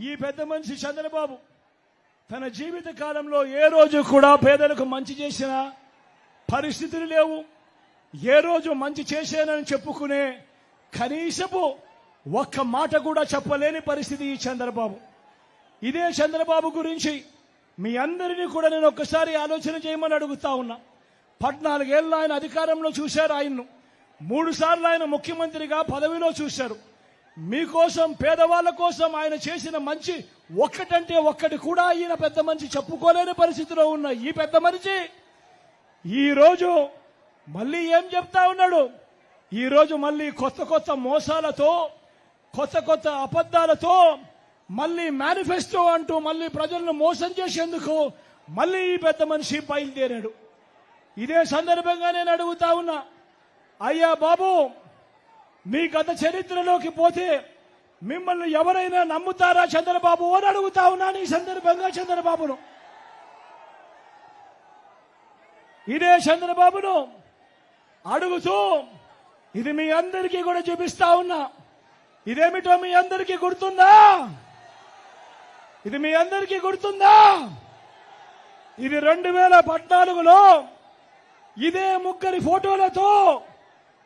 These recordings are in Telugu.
ఈ పెద్ద మనిషి చంద్రబాబు తన జీవిత కాలంలో ఏ రోజు కూడా పేదలకు మంచి చేసిన పరిస్థితులు లేవు. ఏ రోజు మంచి చేశానని చెప్పుకునే కనీసపు ఒక్క మాట కూడా చెప్పలేని పరిస్థితి ఈ చంద్రబాబు. ఇదే చంద్రబాబు గురించి మీ అందరినీ కూడా నేను ఒక్కసారి ఆలోచన చేయమని అడుగుతా ఉన్నా. పద్నాలుగేళ్ళు ఆయన అధికారంలో చూశారు ఆయన్ను. మూడు సార్లు ఆయన ముఖ్యమంత్రిగా పదవిలో చూశారు. మీకోసం పేదవాళ్ళ కోసం ఆయన చేసిన మంచి ఒక్కటంటే ఒక్కటి కూడా ఈయన పెద్ద మనిషి చెప్పుకోలేని పరిస్థితిలో ఉన్న ఈ పెద్ద మనిషి ఈరోజు మళ్ళీ ఏం చెప్తా ఉన్నాడు? ఈరోజు మళ్ళీ కొత్త కొత్త మోసాలతో కొత్త కొత్త అబద్ధాలతో మళ్ళీ మేనిఫెస్టో అంటూ మళ్ళీ ప్రజలను మోసం చేసేందుకు మళ్ళీ ఈ పెద్ద మనిషి బయలుదేరాడు. ఇదే సందర్భంగా నేను అడుగుతా ఉన్నా అయ్యా బాబు మీ గత చరిత్రలోకి పోతే మిమ్మల్ని ఎవరైనా నమ్ముతారా చంద్రబాబు అని అడుగుతా ఉన్నాను ఈ సందర్భంగా చంద్రబాబును. ఇదే చంద్రబాబును అడుగుతూ ఇది మీ అందరికీ కూడా చూపిస్తా ఉన్నా. ఇదేమిటో మీ అందరికీ గుర్తుందా? ఇది మీ అందరికీ గుర్తుందా? ఇది రెండు వేల పద్నాలుగులో ఇదే ముగ్గురి ఫోటోలతో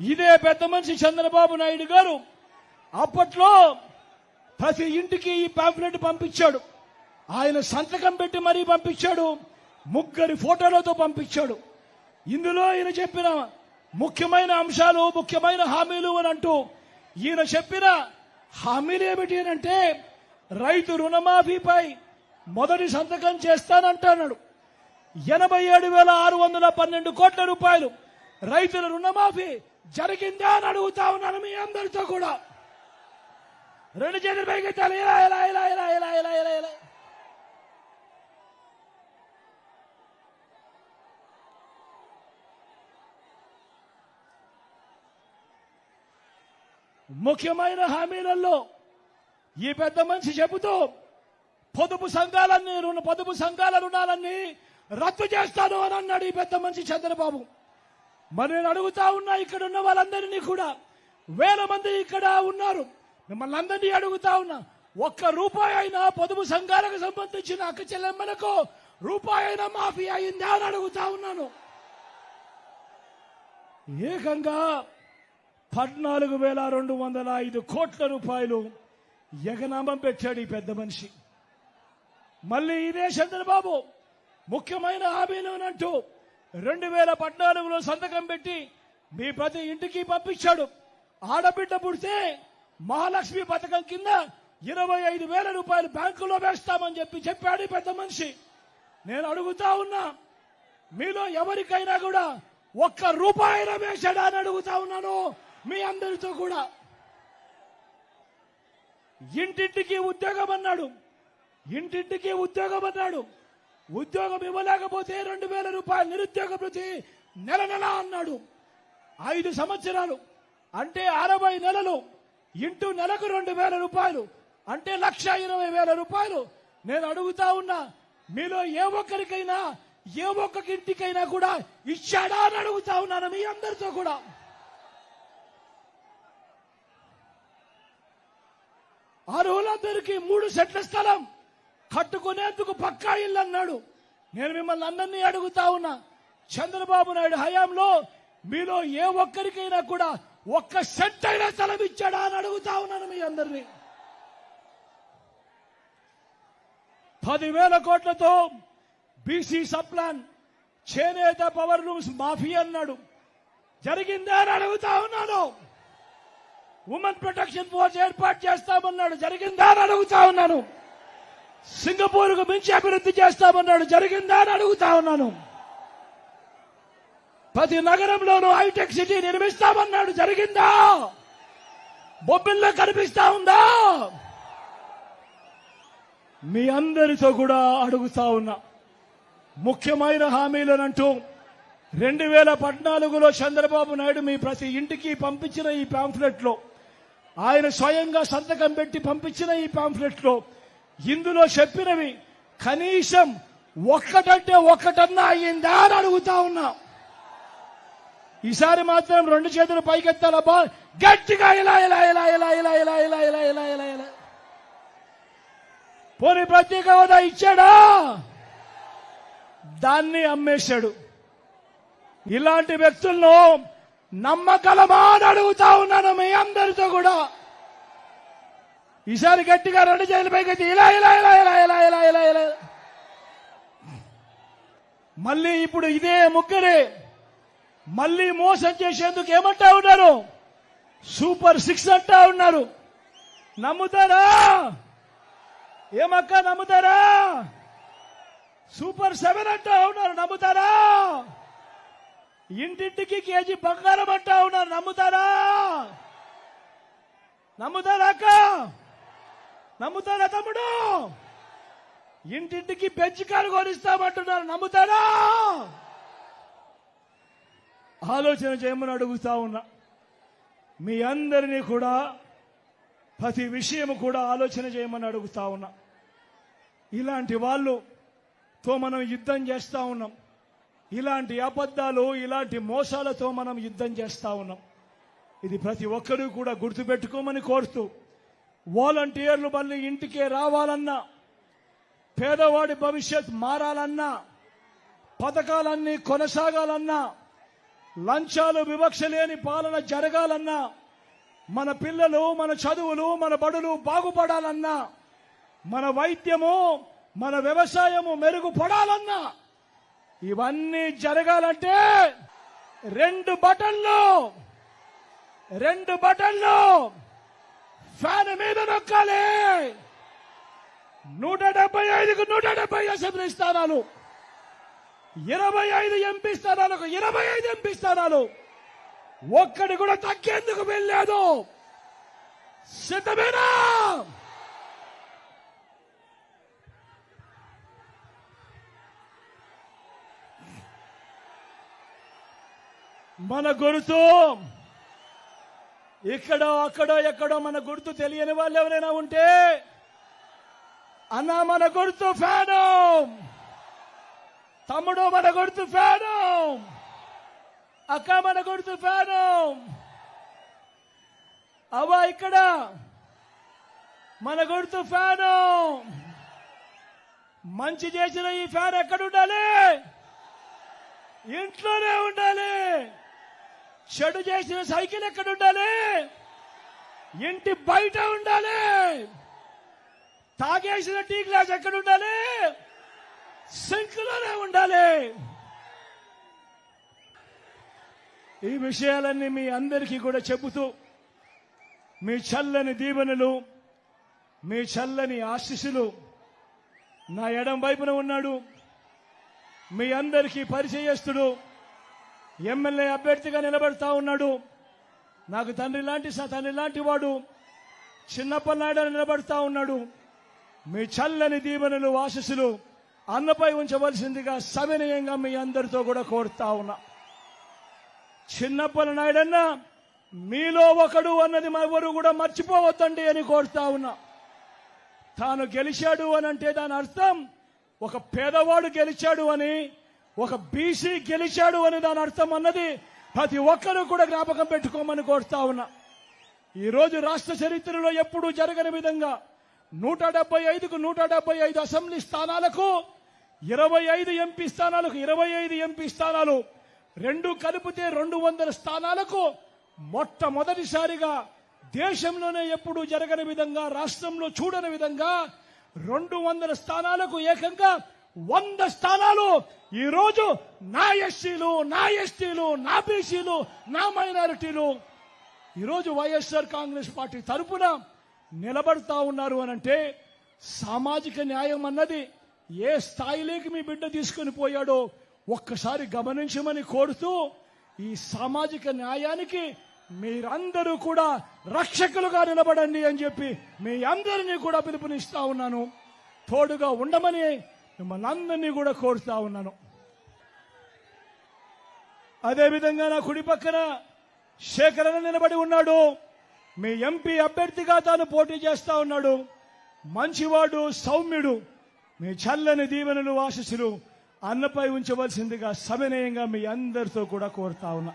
ఇదే పెద్ద మనిషి చంద్రబాబు నాయుడు గారు అప్పట్లో ప్రతి ఇంటికి ఈ పాంప్లెట్ పంపించాడు. ఆయన సంతకం పెట్టి మరీ పంపించాడు. ముగ్గురి ఫోటోలతో పంపించాడు. ఇందులో ఈయన చెప్పిన ముఖ్యమైన అంశాలు ముఖ్యమైన హామీలు అని అంటూ ఈయన చెప్పిన హామీలు ఏమిటి అని అంటే రైతు రుణమాఫీపై మొదటి సంతకం చేస్తానంటున్నాడు. ఎనభై ఏడు వేల ఆరు వందల పన్నెండు కోట్ల రూపాయలు రైతుల రుణమాఫీ జరిగిందా అని అడుగుతా ఉన్నాను మీ అందరితో కూడా. రెండు చేతులు పైకెత్తాలి ఇలా ఇలా ఇలా ఇలా ఇలా ఇలా ఇలా ఇలా. ముఖ్యమైన హామీలలో ఈ పెద్ద మనిషి చెబుతూ పొదుపు సంఘాలన్నీ రుణ పొదుపు సంఘాల రుణాలన్నీ రద్దు చేస్తాను అని అన్నాడు ఈ పెద్ద మనిషి చంద్రబాబు. మరి నేను అడుగుతా ఉన్నా ఇక్కడ ఉన్న వాళ్ళందరినీ కూడా. వేల మంది ఇక్కడ ఉన్నారు. మిమ్మల్ని అందరినీ అడుగుతా ఉన్నా ఒక్క రూపాయి అయినా పొదుపు సంఘాలకు సంబంధించిన అక్క చెల్లెమ్మలకు రూపాయి అయినా మాఫీ అయిందా అని అడుగుతా ఉన్నాను. ఏకంగా పద్నాలుగు వేల రెండు వందల ఐదు కోట్ల రూపాయలు ఎగనామం పెట్టాడు ఈ పెద్ద మనిషి. మళ్ళీ ఇదే చంద్రబాబు ముఖ్యమైన హామీలు అంటూ రెండు వేల పద్నాలుగులో సంతకం పెట్టి మీ ప్రతి ఇంటికి పంపించాడు. ఆడబిడ్డ పుడితే మహాలక్ష్మి పథకం కింద ఇరవై ఐదు వేల రూపాయలు బ్యాంకులో వేస్తామని చెప్పి చెప్పాడు పెద్ద మనిషి. నేను అడుగుతా ఉన్నా మీలో ఎవరికైనా కూడా ఒక్క రూపాయి వేశాడా అని అడుగుతా ఉన్నాను మీ అందరితో కూడా. ఇంటింటికి ఉద్యోగం అన్నాడు. ఇంటింటికి ఉద్యోగం అన్నాడు. ఉద్యోగం ఇవ్వలేకపోతే రెండు వేల రూపాయలు నిరుద్యోగ ప్రతి నెల నెల అన్నాడు. ఐదు సంవత్సరాలు. అంటే అరవై నెలలు. ఇంటూ నెలకు రెండు వేల రూపాయలు. అంటే లక్ష ఇరవై వేల రూపాయలు. నేను అడుగుతా ఉన్నా మీలో ఏ ఒక్కరికైనా ఏ ఒక్క ఇంటికైనా కూడా ఇచ్చాడా అని అడుగుతా ఉన్నాను మీ అందరితో కూడా. అర్హులందరికీ మూడు సెట్ల స్థలం. కట్టుకునేందుకు పక్కా ఇల్లు అన్నాడు నేను మిమ్మల్ని అందరినీ అడుగుతా ఉన్నా. చంద్రబాబు నాయుడు హయాంలో మీలో ఏ ఒక్కరికైనా కూడా ఒక్క సెంట్ అయినా స్థలం ఇచ్చాడా అని అడుగుతా ఉన్నాను మీ అందరినీ. పదివేల కోట్లతో బీసీ సప్లాన్ చేనేత పవర్ లూమ్స్ మాఫీ అన్నాడు. జరిగిందా అని అడుగుతా ఉన్నాను. ఉమెన్ ప్రొటెక్షన్ ఫోర్స్ ఏర్పాటు చేస్తామన్నాడు. జరిగిందా అని అడుగుతా ఉన్నాను. సింగపూర్కు మించి అభివృద్ధి చేస్తామన్నాడు. జరిగిందా అని అడుగుతా ఉన్నాను. ప్రతి నగరంలోనూ హైటెక్ సిటీ నిర్మిస్తామన్నాడు. జరిగిందా? బొబ్బిల్లో కనిపిస్తా ఉందా? మీ అందరితో కూడా అడుగుతా ఉన్నా. ముఖ్యమైన హామీలనంటూ రెండు వేల పద్నాలుగులో చంద్రబాబు నాయుడు మీ ప్రతి ఇంటికి పంపించిన ఈ పాంఫ్లెట్లో ఆయన స్వయంగా సంతకం పెట్టి పంపించిన ఈ పాంఫ్లెట్లో ఇందులో చెప్పినవి కనీసం ఒక్కటంటే ఒక్కటన్నా అయ్యిందా అని అడుగుతా ఉన్నా ఈసారి మాత్రం రెండు చేతులు పైకెత్తాల బా గట్టిగా ఇలా ఇలా ఇలా ఇలా ఇలా ఇలా ఇలా ఇలా ఇలా ఇలా ఇలా పోనీ ప్రత్యేక హోదా ఇచ్చాడా దాన్ని అమ్మేశాడు ఇలాంటి వ్యక్తులను నమ్మగలమా అని అడుగుతా ఉన్నాను మీ అందరితో కూడా ఈసారి గట్టిగా రెండు చేతుల పైకి ఇలా ఇలా ఇలా ఇలా ఇలా ఇలా ఇలా ఇలా. మళ్ళీ ఇప్పుడు ఇదే ముగ్గురే మళ్ళీ మోసం చేసేందుకు ఏమంటా ఉన్నారు? సూపర్ సిక్స్ అంటా ఉన్నారు. నమ్ముతారా? ఏమక్క నమ్ముతారా? సూపర్ సెవెన్ అంటా ఉన్నారు నమ్ముతారా? ఇంటింటికి కేజీ బంగారం అంటా ఉన్నారు నమ్ముతారా? నమ్ముతారా అక్క? నమ్ముతారా తమ్ముడు? ఇంటింటికి పెంచి కారు కొనిస్తామంటున్నారు నమ్ముతారా? ఆలోచన చేయమని అడుగుతా ఉన్నా. మీ అందరినీ కూడా ప్రతి విషయం కూడా ఆలోచన చేయమని అడుగుతా ఉన్నా. ఇలాంటి వాళ్ళుతో మనం యుద్ధం చేస్తా ఉన్నాం. ఇలాంటి అబద్ధాలు ఇలాంటి మోసాలతో మనం యుద్ధం చేస్తా ఉన్నాం. ఇది ప్రతి ఒక్కరూ కూడా గుర్తుపెట్టుకోమని కోరుతూ వాలంటీర్లు మళ్ళీ ఇంటికే రావాలన్నా పేదవాడి భవిష్యత్ మారాలన్నా పథకాలన్నీ కొనసాగాలన్నా లంచాలు వివక్ష లేని పాలన జరగాలన్నా మన పిల్లలు మన చదువులు మన బడులు బాగుపడాలన్నా మన వైద్యము మన వ్యవసాయము మెరుగుపడాలన్నా ఇవన్నీ జరగాలంటే రెండు బటన్లు రెండు బటన్లు. మీద నూట డెబ్బై ఐదుకు నూట డెబ్బై అసెంబ్లీ స్థానాలు. ఇరవై ఐదు ఎంపీ స్థానాలకు ఇరవై ఐదు ఎంపీ స్థానాలు. ఒక్కడి కూడా తగ్గేందుకు వెళ్ళలేదు సిద్ధమేనా? మన గుర్తు ఇక్కడో అక్కడో ఎక్కడో మన గుర్తు తెలియని వాళ్ళు ఎవరైనా ఉంటే అన్న మన గుర్తు ఫ్యాను తమ్ముడు మన గుర్తు ఫ్యాను అక్క మన గుర్తు ఫ్యాను అవ్వ ఇక్కడ. మన గుర్తు ఫ్యాను మంచి చేసిన ఈ ఫ్యాన్ ఎక్కడ ఉండాలి? ఇంట్లోనే ఉండాలి. చెడు చేసిన సైకిల్ ఎక్కడ ఉండాలి? ఇంటి బయట ఉండాలి. తాగేసిన టీ గ్లాస్ ఎక్కడ ఉండాలి? సింక్లోనే ఉండాలి. ఈ విషయాలన్నీ మీ అందరికీ కూడా చెబుతూ మీ చల్లని దీవెనలు మీ చల్లని ఆశీస్సులు నా ఎడం వైపున ఉన్నాడు. మీ అందరికీ పరిచయస్తుడు. ఎమ్మెల్యే అభ్యర్థిగా నిలబడతా ఉన్నాడు. నాకు తండ్రి లాంటి స- తండ్రి లాంటి వాడు. చిన్నప్పనాయుడు నిలబడతా ఉన్నాడు. మీ చల్లని దీవెనలు ఆశస్సులు అన్నపై ఉంచవలసిందిగా సవినయంగా మీ అందరితో కూడా కోరుతా ఉన్నా. చిన్నప్పల నాయుడన్నా మీలో ఒకడు అన్నది ఎవరు కూడా మర్చిపోవద్దండి అని కోరుతా ఉన్నా. తాను గెలిచాడు అని అంటే దాని అర్థం ఒక పేదవాడు గెలిచాడు అని ఒక బీసీ గెలిచాడు అని దాని అర్థం అన్నది ప్రతి ఒక్కరూ కూడా జ్ఞాపకం పెట్టుకోమని కోరుతా ఉన్నా. ఈరోజు రాష్ట్ర చరిత్రలో ఎప్పుడూ జరగని విధంగా నూట డెబ్బై ఐదుకు నూట డెబ్బై ఐదు అసెంబ్లీ స్థానాలకు ఇరవై ఐదు ఎంపీ స్థానాలకు ఇరవై ఐదు ఎంపీ స్థానాలు రెండు కలిపితే రెండు వందల స్థానాలకు మొట్టమొదటిసారిగా దేశంలోనే ఎప్పుడూ జరగని విధంగా రాష్ట్రంలో చూడని విధంగా రెండు వందల స్థానాలకు ఏకంగా వంద స్థానాలు. ఈ రోజు నా ఎస్సీలు నా ఎస్టీలు నా బీసీలు నా మైనారిటీలు ఈరోజు వైఎస్ఆర్ కాంగ్రెస్ పార్టీ తరపున నిలబడతా ఉన్నారు అని అంటే సామాజిక న్యాయం అన్నది ఏ స్థాయిలోకి మీ బిడ్డ తీసుకుని పోయాడో ఒక్కసారి గమనించమని కోరుతూ ఈ సామాజిక న్యాయానికి మీరందరూ కూడా రక్షకులుగా నిలబడండి అని చెప్పి మీ అందరినీ కూడా పిలుపునిస్తా ఉన్నాను. తోడుగా ఉండమని మిమ్మల్ని అందరినీ కూడా కోరుతా ఉన్నాను. అదేవిధంగా నా కుడి పక్కన శేఖరణ నిలబడి ఉన్నాడు. మీ ఎంపీ అభ్యర్థిగా తాను పోటీ చేస్తా ఉన్నాడు. మంచివాడు సౌమ్యుడు మీ చల్లని దీవెనలు ఆశీస్సులు అన్నపై ఉంచవలసిందిగా సవినయంగా మీ అందరితో కూడా కోరుతా ఉన్నా.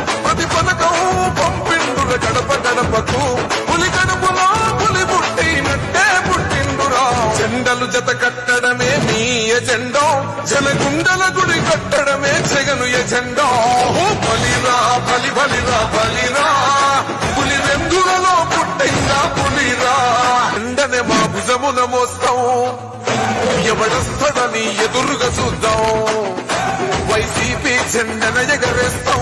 కట్టడమే ఎజెండా బలిరా బలి బలిరా బలిరా. పులి వెందులలో పుట్టిందా పులిరా? ఎండనే మా భుజమున మోస్తాం. ఎవడొస్తాడని ఎదురుగా చూద్దాం. వైసీపీ జెండన ఎగరేస్తాం.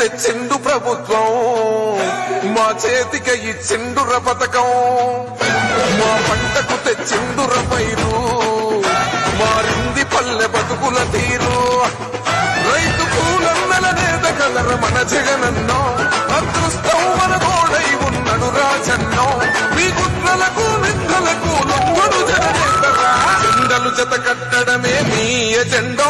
తెచ్చిండు ప్రభుత్వం. మా చేతికి ఇచ్చిండుర పథకం. మా పంటకు తెచ్చిండుర పైరు. మారింది పల్లె బతుకుల తీరు. రైతు కూలన్నల నేత కలర మన జగనన్నో. అదృష్టం మన గోడై ఉన్నడు రాజన్నో. మీ గుట్లకు నిందలకు లొంగడు జననేతరా జెండలు జత కట్టడమే మీ ఎజెండో.